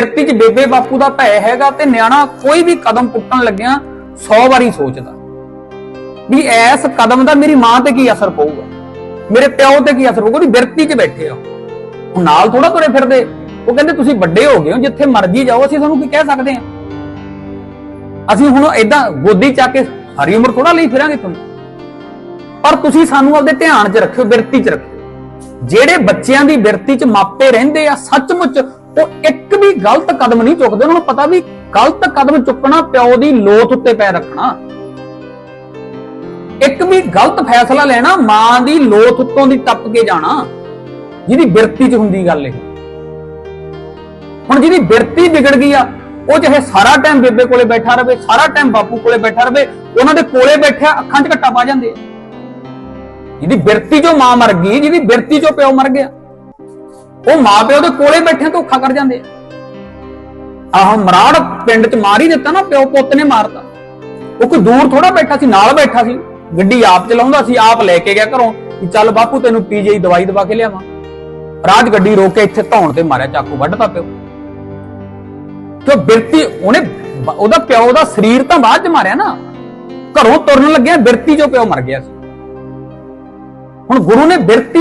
ਬਿਰਤੀ 'ਚ ਬੇਬੇ ਬਾਪੂ ਦਾ ਭੈ ਹੈਗਾ ਤੇ ਨਿਆਣਾ ਕੋਈ ਵੀ ਕਦਮ ਪੁੱਟਣ ਲੱਗਿਆ 100 ਵਾਰੀ ਸੋਚਦਾ ਵੀ ਐਸ ਕਦਮ ਦਾ ਮੇਰੀ ਮਾਂ ਤੇ ਕੀ ਅਸਰ ਪਊਗਾ? ਮੇਰੇ ਪਿਓ ਤੇ ਕੀ ਅਸਰ ਪਊਗਾ? ਉਹਦੀ ਬਿਰਤੀ 'ਚ ਬੈਠੇ ਆ। ਨਾਲ ਥੋੜਾ ਤੁਰੇ ਫਿਰਦੇ। ਉਹ ਕਹਿੰਦੇ, ਤੁਸੀਂ ਵੱਡੇ ਹੋ ਗਏ ਹੋ, ਜਿੱਥੇ ਮਰਜ਼ੀ ਜਾਓ, ਅਸੀਂ ਤੁਹਾਨੂੰ ਕੀ ਕਹਿ ਸਕਦੇ ਹਾਂ? ਅਸੀਂ ਹੁਣ ਏਦਾਂ ਗੋਦੀ ਚੱਕ ਕੇ ਸਾਰੀ ਉਮਰ ਥੋੜਾ ਲਈ ਫਿਰਾਂਗੇ ਤੁਹਾਨੂੰ। ਪਰ ਤੁਸੀਂ ਸਾਨੂੰ ਆਪਦੇ ਧਿਆਨ 'ਚ ਰੱਖਿਓ, ਬਿਰਤੀ 'ਚ ਰੱਖਿਓ। ਜਿਹੜੇ ਬੱਚਿਆਂ ਦੀ ਬਿਰਤੀ 'ਚ ਮਾਪੇ ਰਹਿੰਦੇ ਆ, ਸੱਚਮੁੱਚ ਉਹ ਇੱਕ ਵੀ ਗਲਤ ਕਦਮ ਨਹੀਂ ਚੁੱਕਦੇ, ਉਹਨਾਂ ਨੂੰ ਪਤਾ ਵੀ ਗਲਤ ਕਦਮ ਚੁੱਕਣਾ ਪਿਓ ਦੀ ਲੋਥ ਉੱਤੇ ਪੈਰ ਰੱਖਣਾ। ਇੱਕ ਵੀ ਗਲਤ ਫੈਸਲਾ ਲੈਣਾ, ਮਾਂ ਦੀ ਲੋਥ ਉੱਤੋਂ ਦੀ ਟੱਪ ਕੇ ਜਾਣਾ। ਜਿਹਦੀ ਬਿਰਤੀ 'ਚ ਹੁੰਦੀ ਗੱਲ ਇਹ। ਹੁਣ ਜਿਹਦੀ ਬਿਰਤੀ ਵਿਗੜ ਗਈ ਆ, ਉਹ ਚਾਹੇ ਸਾਰਾ ਟਾਈਮ ਬੇਬੇ ਕੋਲੇ ਬੈਠਾ ਰਵੇ, ਸਾਰਾ ਟਾਈਮ ਬਾਪੂ ਕੋਲੇ ਬੈਠਾ ਰਵੇ, ਉਹਨਾਂ ਦੇ ਕੋਲੇ ਬੈਠਿਆ ਅੱਖਾਂ 'ਚ ਘੱਟਾ ਪਾ ਜਾਂਦੇ ਆ। ਜਿਹਦੀ ਬਿਰਤੀ 'ਚੋਂ ਮਾਂ ਮਰ ਗਈ, ਜਿਹਦੀ ਬਿਰਤੀ 'ਚੋਂ ਪਿਓ ਮਰ ਗਿਆ। ਉਹ ਮਾਂ ਪਿਓ ਦੇ ਕੋਲੇ ਬੈਠੇ ਧੋਖਾ ਕਰ ਜਾਂਦੇ ਆ। ਆਹ ਮਰਾੜ ਪਿੰਡ 'ਚ ਮਾਰ ਹੀ ਦਿੱਤਾ ਨਾ, ਪਿਓ ਪੁੱਤ ਨੇ ਮਾਰਤਾ। ਉਹ ਕੋਈ ਦੂਰ ਥੋੜਾ ਬੈਠਾ ਸੀ, ਨਾਲ ਬੈਠਾ ਸੀ। ਗੱਡੀ ਆਪ ਚਲਾਉਂਦਾ ਸੀ, ਆਪ ਲੈ ਕੇ ਗਿਆ ਘਰੋਂ। ਕਿ ਚੱਲ ਬਾਪੂ, ਤੈਨੂੰ ਪੀਜੀ ਦਵਾਈ ਦਵਾ ਕੇ ਲਿਆਵਾਂ। ਰਾਜ ਗੱਡੀ ਰੋਕ ਕੇ ਇੱਥੇ ਧੌਣ ਤੇ ਮਾਰਿਆ, ਚਾਕੂ ਵੱਢਦਾ ਪਿਓ। ਕਿਉਂ ਬਿਰਤੀ, ਉਹਨੇ ਉਹਦਾ ਪਿਓ ਦਾ ਸਰੀਰ ਤਾਂ ਬਾਅਦ ਚ ਮਾਰਿਆ ਨਾ। ਘਰੋਂ ਤੁਰਨ ਲੱਗਿਆ ਬਿਰਤੀ ਚੋਂ ਪਿਓ ਮਰ ਗਿਆ ਸੀ। ਹੁਣ ਗੁਰੂ ਨੇ ਬਿਰਤੀ